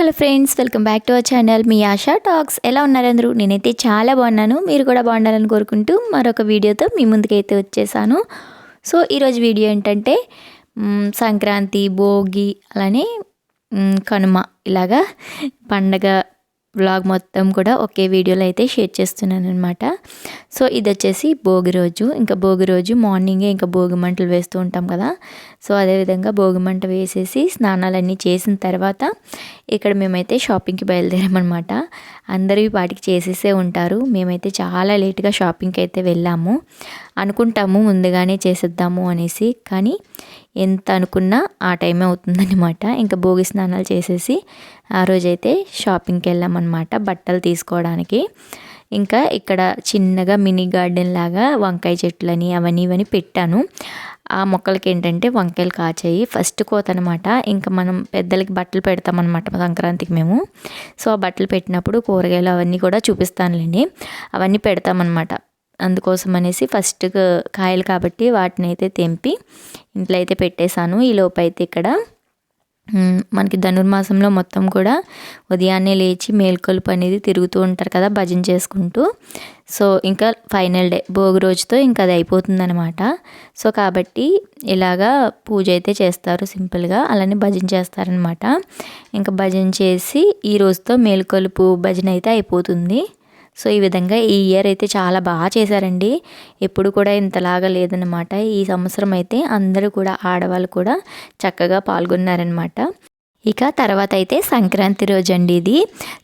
Hello friends welcome back to our channel me Asha talks. ఎలా ఉన్నారు అందరూ? నేనైతే చాలా బాగున్నాను. మీరు కూడా బాగుండాలని కోరుకుంటూ మరొక వీడియోతో మీ ముందుకైతే వచ్చేసాను. సో ఈరోజు వీడియో ఏంటంటే సంక్రాంతి భోగి అలానే కనుమ ఇలాగా పండగ వ్లాగ్ మొత్తం కూడా ఒకే వీడియోలో అయితే షేర్ చేస్తున్నాను అనమాట సో ఇది వచ్చేసి భోగి రోజు. ఇంకా భోగి రోజు మార్నింగే ఇంకా భోగి మంటలు వేస్తూ ఉంటాం కదా. సో అదేవిధంగా భోగి మంట వేసేసి స్నానాలన్నీ చేసిన తర్వాత ఇక్కడ మేమైతే షాపింగ్కి బయలుదేరామన్నమాట. అందరూ వాటికి చేసేసే ఉంటారు. మేమైతే చాలా లేట్గా షాపింగ్కి అయితే వెళ్ళాము. అనుకుంటాము ముందుగానే చేసేద్దాము అనేసి. కానీ ఎంత అనుకున్నా ఆ టైమే అవుతుందన్నమాట. ఇంకా భోగి స్నానాలు చేసేసి ఆ రోజైతే షాపింగ్కి వెళ్ళామన్నమాట బట్టలు తీసుకోవడానికి. ఇంకా ఇక్కడ చిన్నగా మినీ గార్డెన్ లాగా వంకాయ చెట్లని అవన్నీ ఇవన్నీ పెట్టాను. ఆ మొక్కలకి ఏంటంటే వంకాయలు కాచాయి. ఫస్ట్ కోత అనమాట ఇంకా మనం పెద్దలకి బట్టలు పెడతామన్నమాట సంక్రాంతికి మేము. సో ఆ బట్టలు పెట్టినప్పుడు కూరగాయలు అవన్నీ కూడా చూపిస్తానులేండి. అవన్నీ పెడతామన్నమాట. అందుకోసం అనేసి ఫస్ట్ కాయలు కాబట్టి వాటిని అయితే తెంపి ఇంట్లో అయితే పెట్టేశాను. ఈ లోపైతే ఇక్కడ మనకి ధనుర్మాసంలో మొత్తం కూడా ఉదయాన్నే లేచి మేల్కొలుపు అనేది తిరుగుతూ ఉంటారు కదా భజన చేసుకుంటూ. సో ఇంకా ఫైనల్ డే భోగి రోజుతో ఇంకా అది అయిపోతుందన్నమాట. సో కాబట్టి ఇలాగా పూజ అయితే చేస్తారు సింపుల్గా అలానే భజన చేస్తారనమాట ఇంకా భజన చేసి ఈ రోజుతో మేల్కొలుపు భజన అయితే అయిపోతుంది. సో ఈ విధంగా ఈ ఇయర్ అయితే చాలా బాగా చేశారండి. ఎప్పుడు కూడా ఇంతలాగా లేదనమాట ఈ సంవత్సరం అయితే అందరూ కూడా ఆడవాళ్ళు కూడా చక్కగా పాల్గొన్నారనమాట ఇక తర్వాత అయితే సంక్రాంతి రోజు అండి ఇది.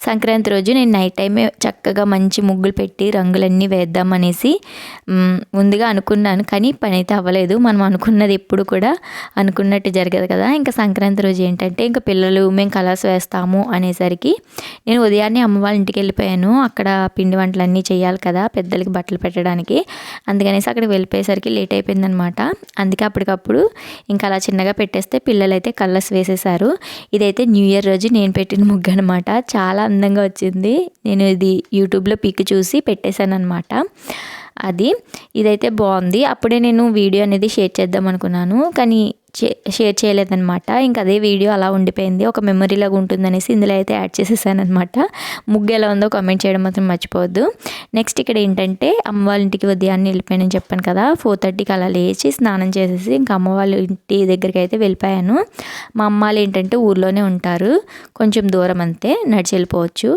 సంక్రాంతి రోజు నేను నైట్ టైమే చక్కగా మంచి ముగ్గులు పెట్టి రంగులన్నీ వేద్దామనేసి ముందుగా అనుకున్నాను కానీ పని అయితే అవ్వలేదు. మనం అనుకున్నది ఎప్పుడు కూడా అనుకున్నట్టు జరగదు కదా. ఇంకా సంక్రాంతి రోజు ఏంటంటే ఇంకా పిల్లలు మేము కలర్స్ వేస్తాము అనేసరికి నేను ఉదయాన్నే అమ్మ వాళ్ళ ఇంటికి వెళ్ళిపోయాను. అక్కడ పిండి వంటలన్నీ చేయాలి కదా పెద్దలకి బట్టలు పెట్టడానికి. అందుకనేసి అక్కడ వెళ్ళిపోయేసరికి లేట్ అయిపోయిందనమాట. అందుకే అప్పటికప్పుడు ఇంకా అలా చిన్నగా పెట్టేస్తే పిల్లలు అయితే కలర్స్ వేసేసారు ఇదైతే న్యూ ఇయర్ రోజు నేను పెట్టిన ముగ్గు అనమాట చాలా అందంగా వచ్చింది. నేను ఇది యూట్యూబ్లో పిక్ చూసి పెట్టేశాను అనమాట అది ఇదైతే బాగుంది. అప్పుడే నేను వీడియో అనేది షేర్ చేద్దాం అనుకున్నాను. కానీ షేర్ చేయలేదన్నమాట. ఇంకా అదే వీడియో అలా ఉండిపోయింది. ఒక మెమరీ లాగా ఉంటుందనేసి ఇందులో అయితే యాడ్ చేసేసాను అనమాట ముగ్గు ఎలా ఉందో కామెంట్ చేయడం మాత్రం మర్చిపోవద్దు. నెక్స్ట్ ఇక్కడ ఏంటంటే అమ్మ వాళ్ళ ఇంటికి ఉదయాన్నే వెళ్ళిపోయానని చెప్పాను కదా. ఫోర్ థర్టీకి అలా లేచి స్నానం చేసేసి ఇంకా అమ్మ వాళ్ళ ఇంటి దగ్గరికి అయితే వెళ్ళిపోయాను. మా అమ్మ వాళ్ళు ఏంటంటే ఊర్లోనే ఉంటారు. కొంచెం దూరం అంతే నడిచి వెళ్ళిపోవచ్చు.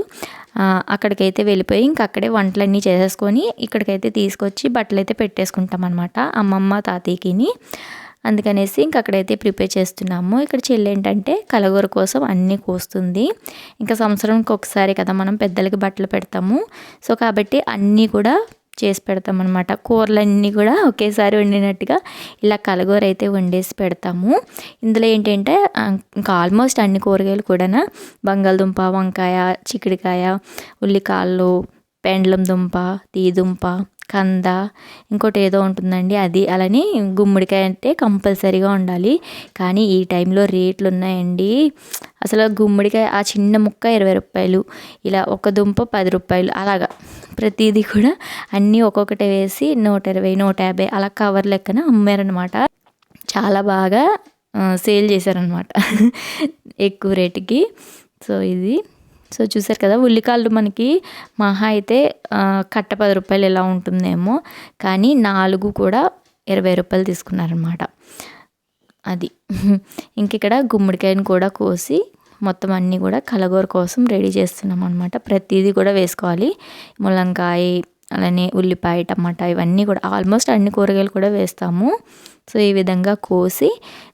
అక్కడికైతే వెళ్ళిపోయి ఇంక అక్కడే వంటలన్నీ చేసేసుకొని ఇక్కడికైతే తీసుకొచ్చి బట్టలు అయితే పెట్టేసుకుంటాం అనమాట అమ్మమ్మ తాతయ్యకిని. అందుకనేసి ఇంక అక్కడైతే ప్రిపేర్ చేస్తున్నాము. ఇక్కడ చెల్లి ఏంటంటే కలగూర కోసం అన్నీ కోస్తుంది. ఇంకా సంవత్సరానికి ఒకసారి కదా మనం పెద్దలకి బట్టలు పెడతాము. సో కాబట్టి అన్నీ కూడా చేసి పెడతాం అనమాట కూరలన్నీ కూడా ఒకేసారి వండినట్టుగా ఇలా కలగూర అయితే వండేసి పెడతాము. ఇందులో ఏంటంటే ఇంకా ఆల్మోస్ట్ అన్ని కూరగాయలు కూడా బంగాళదుంప వంకాయ చిక్కుడుకాయ ఉల్లికాళ్ళు పెండ్లం దుంప తీదుంప కంద ఇంకోటి ఏదో ఉంటుందండి అది. అలానే గుమ్మడికాయ అంటే కంపల్సరీగా ఉండాలి. కానీ ఈ టైంలో రేట్లు ఉన్నాయండి. అసలు గుమ్మడికాయ ఆ చిన్న ముక్క ఇరవై రూపాయలు ఇలా ఒక దుంప పది రూపాయలు అలాగా. ప్రతిదీ కూడా అన్నీ ఒక్కొక్కటి వేసి నూట ఇరవై నూట యాభై అలా కవర్ లెక్కన అమ్మారనమాట చాలా బాగా సేల్ చేశారనమాట ఎక్కువ రేటుకి. సో ఇది. సో చూసారు కదా ఉల్లికాళ్ళు మనకి మహా అయితే కట్ట పది రూపాయలు ఎలా ఉంటుందేమో. కానీ నాలుగు కూడా ఇరవై రూపాయలు తీసుకున్నారనమాట అది. ఇంక ఇక్కడ గుమ్మడికాయని కూడా కోసి మొత్తం అన్నీ కూడా కలగూర కోసం రెడీ చేస్తున్నాం అనమాట ప్రతిదీ కూడా వేసుకోవాలి. ములంకాయ అలానే ఉల్లిపాయ టమాటా ఇవన్నీ కూడా ఆల్మోస్ట్ అన్ని కూరగాయలు కూడా వేస్తాము. సో ఈ విధంగా కోసి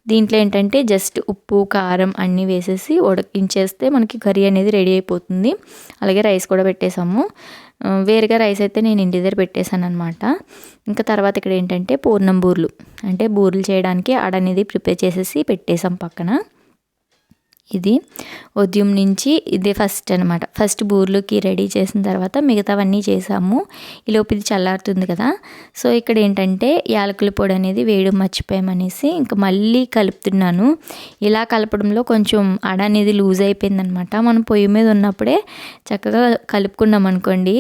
దీంట్లో ఏంటంటే జస్ట్ ఉప్పు కారం అన్నీ వేసేసి ఉడికించేస్తే మనకి కర్రీ అనేది రెడీ అయిపోతుంది. అలాగే రైస్ కూడా పెట్టేసాము. వేరుగా రైస్ అయితే నేను ఇంటి దగ్గర పెట్టేశాను అనమాట ఇంకా తర్వాత ఇక్కడ ఏంటంటే పూర్ణం బూర్లు. అంటే బూర్లు చేయడానికి ఆడ అనేది ప్రిపేర్ చేసేసి పెట్టేసాం పక్కన. ఇది ఉదయం నుంచి ఇదే ఫస్ట్ అనమాట ఫస్ట్ బూర్లోకి రెడీ చేసిన తర్వాత మిగతావన్నీ చేసాము. ఈలోపు ఇది చల్లారుతుంది కదా. సో ఇక్కడ ఏంటంటే యాలకుల పొడి అనేది వేయడం మర్చిపోయామనేసి ఇంకా మళ్ళీ కలుపుతున్నాను. ఇలా కలపడంలో కొంచెం అడ అనేది లూజ్ అయిపోయిందనమాట మనం పొయ్యి మీద ఉన్నప్పుడే చక్కగా కలుపుకున్నాం అనుకోండి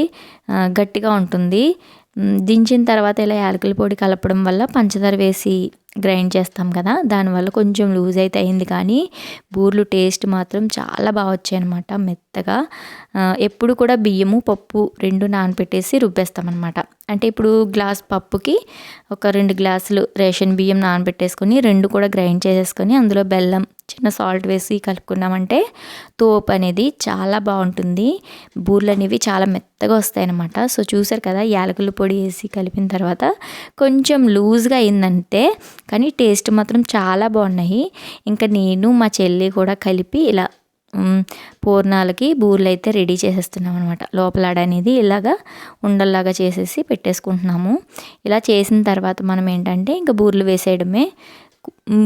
గట్టిగా ఉంటుంది. దించిన తర్వాత ఇలా యాలకుల పొడి కలపడం వల్ల పంచదార వేసి గ్రైండ్ చేస్తాం కదా దానివల్ల కొంచెం లూజ్ అయితే అయింది కానీ బూర్లు టేస్ట్ మాత్రం చాలా బాగా వచ్చాయి అనమాట మెత్తగా ఎప్పుడు కూడా బియ్యము పప్పు రెండు నానబెట్టేసి రుబ్బేస్తామన్నమాట. అంటే ఇప్పుడు గ్లాస్ పప్పుకి ఒక రెండు గ్లాసులు రేషన్ బియ్యం నానబెట్టేసుకొని రెండు కూడా గ్రైండ్ చేసేసుకొని అందులో బెల్లం చిన్న సాల్ట్ వేసి కలుపుకున్నామంటే తోపు అనేది చాలా బాగుంటుంది. బూర్లు అనేవి చాలా మెత్తగా వస్తాయి అనమాట సో చూసారు కదా యాలకుల పొడి వేసి కలిపిన తర్వాత కొంచెం లూజ్గా అయిందంటే కానీ టేస్ట్ మాత్రం చాలా బాగున్నాయి. ఇంకా నేను మా చెల్లి కూడా కలిపి ఇలా పూర్ణాలకి బూర్లు అయితే రెడీ చేసేస్తున్నాం అనమాట లోపలాడ అనేది ఇలాగా ఉండల్లాగా చేసేసి పెట్టేసుకుంటున్నాము. ఇలా చేసిన తర్వాత మనం ఏంటంటే ఇంకా బూర్లు వేసేయడమే.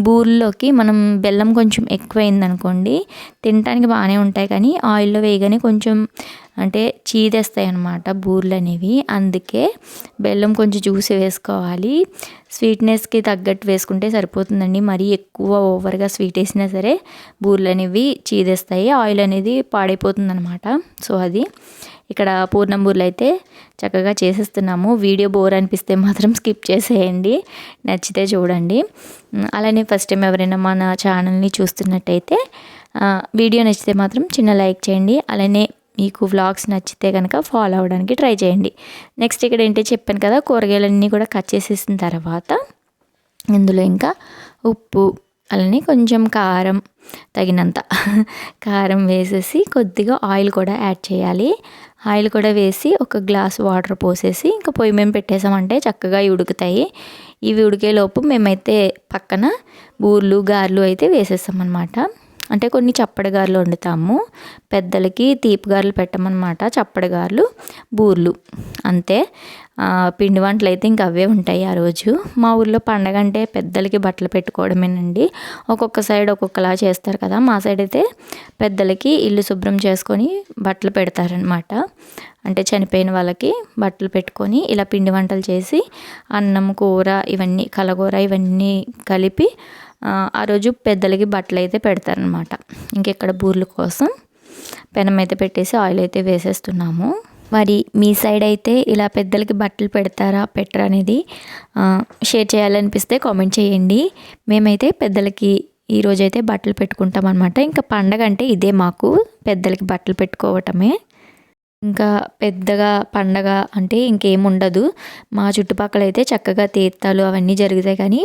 బూర్లోకి మనం బెల్లం కొంచెం ఎక్కువైంది అనుకోండి తినడానికి బాగానే ఉంటాయి కానీ ఆయిల్లో వేయగానే కొంచెం అంటే చీదేస్తాయి అన్నమాట బూర్లు అనేవి అందుకే బెల్లం కొంచెం చూసి వేసుకోవాలి. స్వీట్నెస్కి తగ్గట్టు వేసుకుంటే సరిపోతుందండి. మరీ ఎక్కువ ఓవర్గా స్వీట్ వేసినా సరే బూర్లు అనేవి చీదేస్తాయి. ఆయిల్ అనేది పాడైపోతుంది అనమాట సో అది ఇక్కడ పూర్ణం బూర్లు అయితే చక్కగా చేసేస్తున్నాము. వీడియో బోర్ అనిపిస్తే మాత్రం స్కిప్ చేసేయండి. నచ్చితే చూడండి. అలానే ఫస్ట్ టైం ఎవరైనా మన ఛానల్ని చూస్తున్నట్టయితే వీడియో నచ్చితే మాత్రం చిన్న లైక్ చేయండి. అలానే మీకు వ్లాగ్స్ నచ్చితే కనుక ఫాలో అవ్వడానికి ట్రై చేయండి. నెక్స్ట్ ఇక్కడ ఏంటో చెప్పాను కదా కూరగాయలన్నీ కూడా కట్ చేసేసిన తర్వాత ఇందులో ఇంకా ఉప్పు అలానే కొంచెం కారం తగినంత కారం వేసేసి కొద్దిగా ఆయిల్ కూడా యాడ్ చేయాలి. ఆయిల్ కూడా వేసి ఒక గ్లాస్ వాటర్ పోసేసి ఇంకా పొయ్యి మేము పెట్టేసామంటే చక్కగా ఉడుకుతాయి. ఇవి ఉడికేలోపు మేమైతే పక్కన బూర్లు గారెలు అయితే వేసేస్తాం అంటే కొన్ని చప్పడిగారులు వండుతాము. పెద్దలకి తీపిగారులు పెట్టమన్నమాట చప్పడిగారులు బూర్లు. అంతే. పిండి వంటలు అయితే ఇంక అవే ఉంటాయి ఆ రోజు. మా ఊర్లో పండగ అంటే పెద్దలకి బట్టలు పెట్టుకోవడమేనండి. ఒక్కొక్క సైడ్ ఒక్కొక్కలా చేస్తారు కదా. మా సైడ్ అయితే పెద్దలకి ఇల్లు శుభ్రం చేసుకొని బట్టలు పెడతారనమాట అంటే చనిపోయిన వాళ్ళకి బట్టలు పెట్టుకొని ఇలా పిండి వంటలు చేసి అన్నం కూర ఇవన్నీ కలగూర ఇవన్నీ కలిపి ఆ, రోజు పెద్దలకి బట్టలు అయితే పెడతారనమాట ఇంకెక్కడ బూర్ల కోసం పెనం అయితే పెట్టేసి ఆయిల్ అయితే వేసేస్తున్నాము. మరి మీ సైడ్ అయితే ఇలా పెద్దలకి బట్టలు పెడతారా పెట్టరా అనేది షేర్ చేయాలనిపిస్తే కామెంట్ చేయండి. మేమైతే పెద్దలకి ఈరోజైతే బట్టలు పెట్టుకుంటాం అనమాట ఇంకా పండగ అంటే ఇదే మాకు పెద్దలకి బట్టలు పెట్టుకోవటమే. ఇంకా పెద్దగా పండగ అంటే ఇంకేం ఉండదు. మా చుట్టుపక్కల అయితే చక్కగా తీర్థాలు అవన్నీ జరుగుతాయి కానీ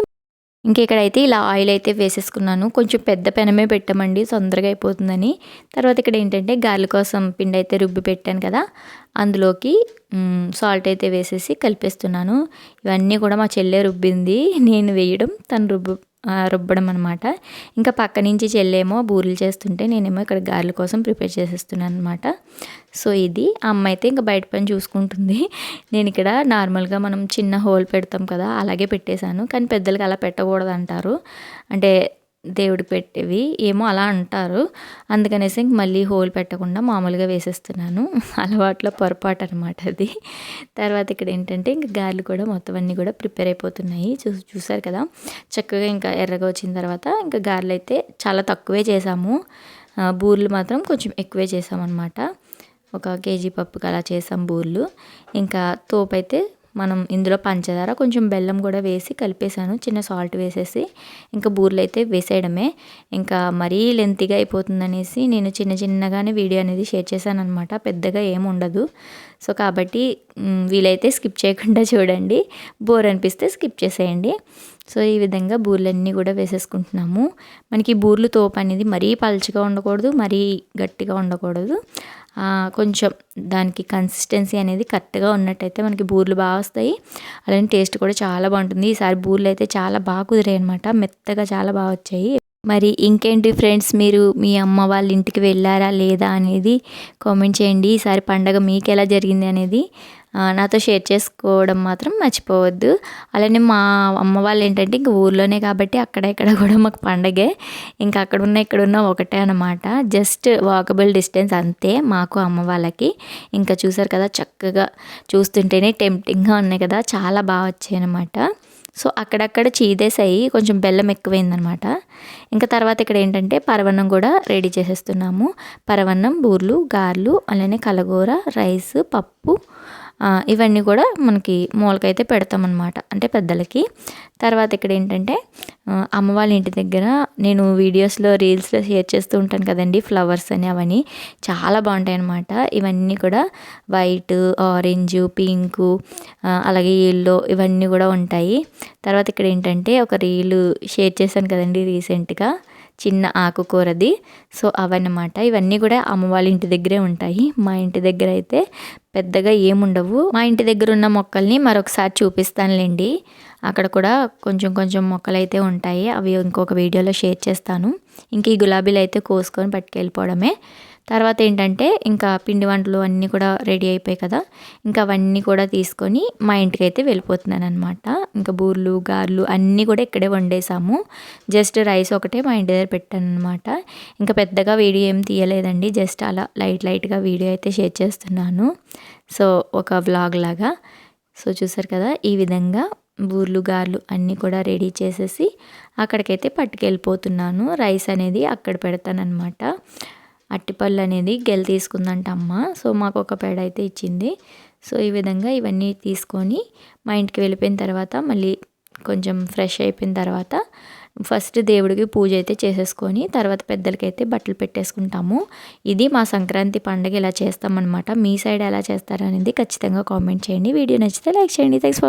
ఇంక ఇక్కడైతే ఇలా ఆయిల్ అయితే వేసేసుకున్నాను. కొంచెం పెద్ద పెనమే పెట్టామండి తొందరగా అయిపోతుందని. తర్వాత ఇక్కడ ఏంటంటే గారెల కోసం పిండి అయితే రుబ్బి పెట్టాను కదా అందులోకి సాల్ట్ అయితే వేసేసి కలిపేస్తున్నాను. ఇవన్నీ కూడా మా చెల్లె రుబ్బింది. నేను వేయడం తను రుబ్బు రుబ్బడం అనమాట ఇంకా పక్క నుంచి చెల్లేమో బూరెలు చేస్తుంటే నేనేమో ఇక్కడ గారెల కోసం ప్రిపేర్ చేసేస్తున్నాను అనమాట సో ఇది. ఆ అమ్మ అయితే ఇంకా బయట పని చూసుకుంటుంది. నేను ఇక్కడ నార్మల్గా మనం చిన్న హోల్ పెడతాం కదా అలాగే పెట్టేశాను. కానీ పెద్దలకి అలా పెట్టకూడదు అంటారు అంటే దేవుడు పెట్టేవి ఏమో అలా అంటారు. అందుకనేసి ఇంక మళ్ళీ హోల్ పెట్టకుండా మామూలుగా వేసేస్తున్నాను. అలవాట్లో పొరపాటు అనమాట అది. తర్వాత ఇక్కడ ఏంటంటే ఇంక గారెలు కూడా మొత్తం అన్నీ కూడా ప్రిపేర్ అయిపోతున్నాయి. చూ చూసారు కదా? చక్కగా ఇంకా ఎర్రగా వచ్చిన తర్వాత ఇంకా గారెలు అయితే చాలా తక్కువే చేసాము. బూర్లు బూరెలు మాత్రం కొంచెం ఎక్కువే చేసామన్నమాట. ఒక కేజీ పప్పుకి అలా చేసాం బూర్లు. ఇంకా తోపు అయితే మనం ఇందులో పంచదార కొంచెం బెల్లం కూడా వేసి కలిపేసాను చిన్న సాల్ట్ వేసేసి ఇంకా బూర్లు అయితే వేసేయడమే. ఇంకా మరీ లెంతీగా అయిపోతుందనేసి నేను చిన్న చిన్నగానే వీడియో అనేది షేర్ చేశాను అనమాట పెద్దగా ఏమి ఉండదు. సో కాబట్టి వీలైతే స్కిప్ చేయకుండా చూడండి. బోర్ అనిపిస్తే స్కిప్ చేసేయండి. సో ఈ విధంగా బూర్లన్నీ కూడా వేసేసుకుంటున్నాము. మనకి బూర్లు తోపు అనేది మరీ పలుచగా ఉండకూడదు మరీ గట్టిగా ఉండకూడదు. కొంచెం దానికి కన్సిస్టెన్సీ అనేది కరెక్ట్గా ఉన్నట్టయితే మనకి బూర్లు బాగా వస్తాయి. అలానే టేస్ట్ కూడా చాలా బాగుంటుంది. ఈసారి బూర్లు అయితే చాలా బాగా కుదిరాయి అనమాట మెత్తగా చాలా బాగా వచ్చాయి. మరి ఇంకేంటి ఫ్రెండ్స్ మీరు మీ అమ్మ వాళ్ళ ఇంటికి వెళ్ళారా లేదా అనేది కామెంట్ చేయండి. ఈసారి పండగ మీకు ఎలా జరిగింది అనేది నాతో షేర్ చేసుకోవడం మాత్రం మర్చిపోవద్దు. అలానే మా అమ్మ వాళ్ళు ఏంటంటే ఇంక ఊర్లోనే కాబట్టి అక్కడ ఇక్కడ కూడా మాకు పండగే. ఇంకా అక్కడ ఉన్న ఇక్కడ ఉన్న ఒకటే అనమాట జస్ట్ వాకబుల్ డిస్టెన్స్ అంతే మాకు అమ్మ వాళ్ళకి. ఇంకా చూసారు కదా చక్కగా చూస్తుంటేనే టెంప్టింగ్గా ఉన్నాయి కదా చాలా బాగా వచ్చాయి అనమాట సో అక్కడక్కడ చీదేసాయి కొంచెం బెల్లం ఎక్కువైందనమాట. ఇంకా తర్వాత ఇక్కడ ఏంటంటే పరవన్నం కూడా రెడీ చేసేస్తున్నాము. పరవన్నం బూర్లు గారెలు అలానే కలగూర రైస్ పప్పు ఇవన్నీ కూడా మనకి మూలకైతే పెడతామన్నమాట. అంటే పెద్దలకి. తర్వాత ఇక్కడ ఏంటంటే అమ్మ వాళ్ళ ఇంటి దగ్గర నేను వీడియోస్లో రీల్స్లో షేర్ చేస్తూ ఉంటాను కదండి ఫ్లవర్స్ అని అవన్నీ చాలా బాగుంటాయి అన్నమాట ఇవన్నీ కూడా వైట్ ఆరెంజ్ పింకు అలాగే ఎల్లో ఇవన్నీ కూడా ఉంటాయి. తర్వాత ఇక్కడ ఏంటంటే ఒక రీలు షేర్ చేశాను కదండి రీసెంట్గా. చిన్న ఆకుకూరది సో అవన్నమాట. ఇవన్నీ కూడా అమ్మ వాళ్ళ ఇంటి దగ్గరే ఉంటాయి. మా ఇంటి దగ్గర అయితే పెద్దగా ఏముండవు. మా ఇంటి దగ్గర ఉన్న మొక్కల్ని మరొకసారి చూపిస్తానులేండి. అక్కడ కూడా కొంచెం కొంచెం మొక్కలు అయితే ఉంటాయి. అవి ఇంకొక వీడియోలో షేర్ చేస్తాను. ఇంక ఈ గులాబీలు అయితే కోసుకొని పట్టుకెళ్ళిపోవడమే. తర్వాత ఏంటంటే ఇంకా పిండి వంటలు అన్నీ కూడా రెడీ అయిపోయాయి కదా. ఇంకా అవన్నీ కూడా తీసుకొని మా ఇంటికి అయితే వెళ్ళిపోతున్నాను అనమాట ఇంకా బూర్లు గారెలు అన్నీ కూడా ఇక్కడే వండేసాము జస్ట్ రైస్ ఒకటే మా ఇంటి దగ్గర పెట్టాను అనమాట ఇంకా పెద్దగా వీడియో ఏం తీయలేదండి. జస్ట్ అలా లైట్ లైట్గా వీడియో అయితే షేర్ చేస్తున్నాను. సో ఒక వ్లాగ్ లాగా. సో చూసారు కదా ఈ విధంగా బూర్లు గార్లు అన్నీ కూడా రెడీ చేసేసి అక్కడికైతే పట్టుకెళ్ళిపోతున్నాను. రైస్ అనేది అక్కడ పెడతానమాట అట్టిపళ్ళు అనేది గెల తీసుకుందంట అమ్మ. సో మాకు ఒక పేడ అయితే ఇచ్చింది. సో ఈ విధంగా ఇవన్నీ తీసుకొని మా ఇంటికి వెళ్ళిపోయిన తర్వాత మళ్ళీ కొంచెం ఫ్రెష్ అయిపోయిన తర్వాత ఫస్ట్ దేవుడికి పూజ అయితే చేసేసుకొని తర్వాత పెద్దలకైతే బట్టలు పెట్టేసుకుంటాము. ఇది మా సంక్రాంతి పండుగ ఇలా చేస్తామన్నమాట. మీ సైడ్ ఎలా చేస్తారనేది ఖచ్చితంగా కామెంట్ చేయండి. వీడియో నచ్చితే లైక్ చేయండి. Thanks for